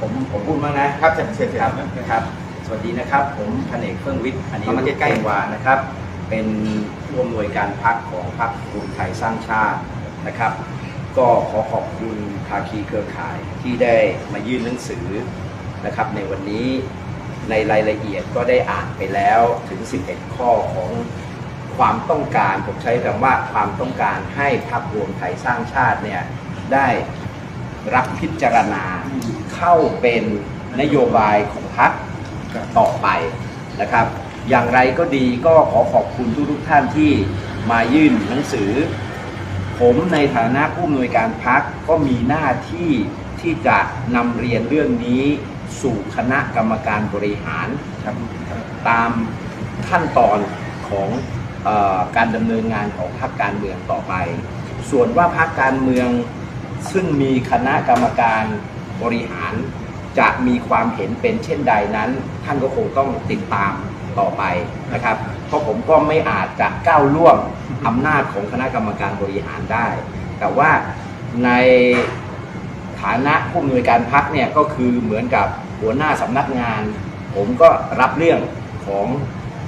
ผมผมพูดมางนะครับเชิญเชิญครับครับ สวัสดีนะครับ ผมพนเนกเฟื่องวิทย์อันนี้เอามาใกล้ๆวานะครับ เป็นผู้อำนวยการพักของพรรคภูมิไทยสร้างชาตินะครับ ก็ขอขอบคุณภาคีเครือข่ายที่ได้มายื่นหนังสือนะครับ ในวันนี้ในรายละเอียดก็ได้อ่านไปแล้วถึง 11 ข้อของความต้องการผมใช้คำว่าความต้องการให้พรรครวมไทยสร้างชาติเนี่ยได้ รับพิจารณาเข้าเป็นนโยบายของพรรคต่อไปนะครับ อย่างไรก็ดีก็ขอขอบคุณทุกทุกท่านที่มายื่นหนังสือ ผมในฐานะผู้อำนวยการพักก็มีหน้าที่ที่จะนำเรียนเรื่องนี้สู่คณะกรรมการบริหารรตามขั้นตอนของอการดำเนินงานของพรรคการเมืองต่อไป ส่วนว่าพรรคการเมือง ซึ่งมีคณะกรรมการบริหาร จะมีความเห็นเป็นเช่นใดนั้น ท่านก็คงต้องติดตามต่อไปนะครับ เพราะผมก็ไม่อาจจะก้าวล่วงอำนาจของคณะกรรมการบริหารได้ แต่ว่าในฐานะผู้อำนวยการพักเนี่ยก็คือเหมือนกับหัวหน้าสำนักงาน ผมก็รับเรื่องของ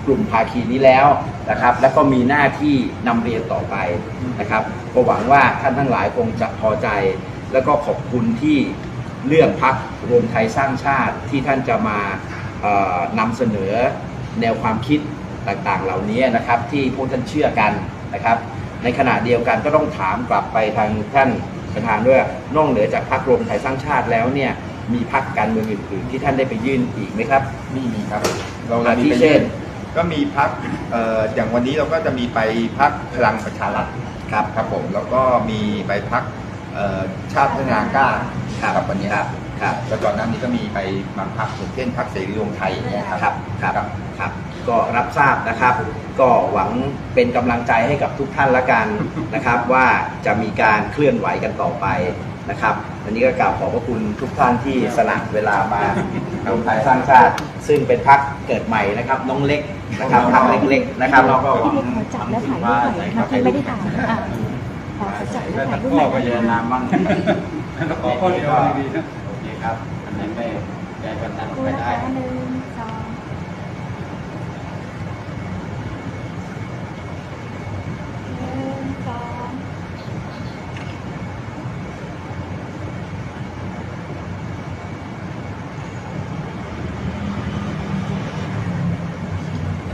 กลุ่มภาคีนี้แล้วนะครับ แล้วก็มีหน้าที่นำเรียนต่อไปนะครับก็หวังว่าท่านทั้งหลายคงจะพอใจ แล้วก็ขอบคุณที่เลือกพักรวมไทยสร้างชาติที่ท่านจะมาเอ่อนำเสนอแนวความคิดต่างๆ เหล่านี้นะครับที่พวกท่านเชื่อกันนะครับ ในขณะเดียวกันก็ต้องถามกลับไปทางท่านประธานด้วยนอกเหนือจากพรรครวมไทยสร้างชาติแล้วเนี่ยมีพรรคการเมืองอื่นๆ ที่ท่านได้ไปยื่นอีกไหมครับนี่มีครับ เราอาทิมีไปเช่น ก็มีพักอย่างวันนี้เราก็จะมีไปพักพลังประชารัฐครับครับผมแล้วก็มีไปพักชาติพัฒนากล้าครับวันนี้ครับครับแล้วก่อนหน้านี้ก็มีไปบางพักอย่างเช่นพักเสรีรวมไทยอย่างเงี้ยครับครับครับครับก็รับทราบนะครับ ก็หวังเป็นกำลังใจให้กับทุกท่านละกันนะครับ ว่าจะมีการเคลื่อนไหวกันต่อไปนะครับวันนี้ก็กล่าวขอบพระคุณทุกท่านที่สละเวลามารวมไทยสร้างชาติ ซึ่งเป็นพักเกิดใหม่นะครับ น้องเล็ก นะครับพักเล็กๆนะครับพี่นิดขอจับแล้วถ่ายรูปหน่อยนะคะพี่ไม่ได้ถ่ายอะขอจับแล้วถ่ายรูปหน่อยก็จะนะคะนามบ้างแล้วขอข้อเดียวดีๆนะโอเคครับอันไหนไม่ใจกันนั้นดูไปนะได้ คะหนึ่งสองหนึ่งสอง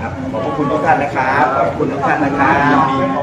ครับขอบคุณทุกท่านนะครับขอบคุณทุกท่านนะครับ